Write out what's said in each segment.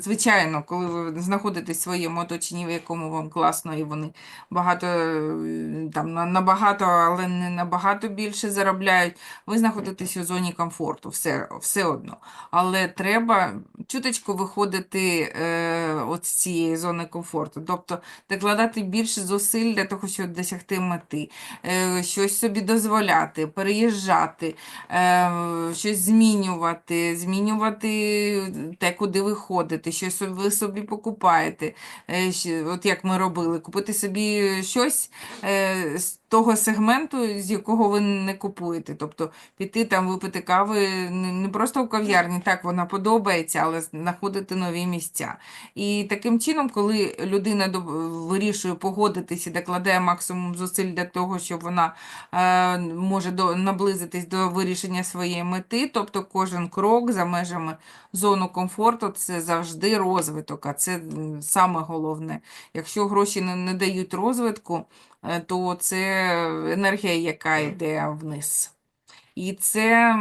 Звичайно, коли ви знаходитесь в своєму оточенні, в якому вам класно, і вони багато е, там набагато, але не набагато більше заробляють, ви знаходитесь у зоні комфорту, все, все одно. Але треба чуточку виходити е, от з цієї зони комфорту, тобто докладати більше зусиль для того, щоб досягти мети, е, щось собі дозволяти, переїжджати, е, щось змінювати, змінювати те, куди ви ходите, щось ви собі покупаєте. Е, От як ми робили, купити собі щось е, того сегменту, з якого ви не купуєте. Тобто піти там випити кави не просто в кав'ярні, так вона подобається, але знаходити нові місця. І таким чином, коли людина вирішує погодитись і докладає максимум зусиль для того, щоб вона е, може до, наблизитись до вирішення своєї мети, тобто кожен крок за межами зону комфорту це завжди розвиток, а це саме головне. Якщо гроші не, не дають розвитку, то це енергія, яка йде вниз. І це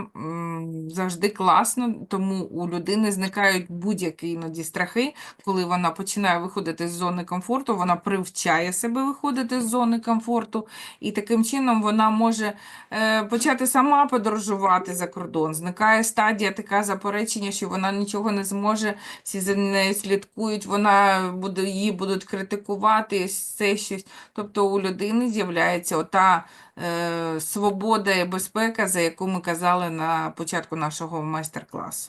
завжди класно, тому у людини зникають будь-які іноді страхи, коли вона починає виходити з зони комфорту, вона привчає себе виходити з зони комфорту, і таким чином вона може е, почати сама подорожувати за кордон. Зникає стадія така заперечення, що вона нічого не зможе, всі за нею слідкують, вона буде, її будуть критикувати, все щось. Тобто у людини з'являється ота е, свобода і безпека, за яку ми казали на початку нашого майстер-класу.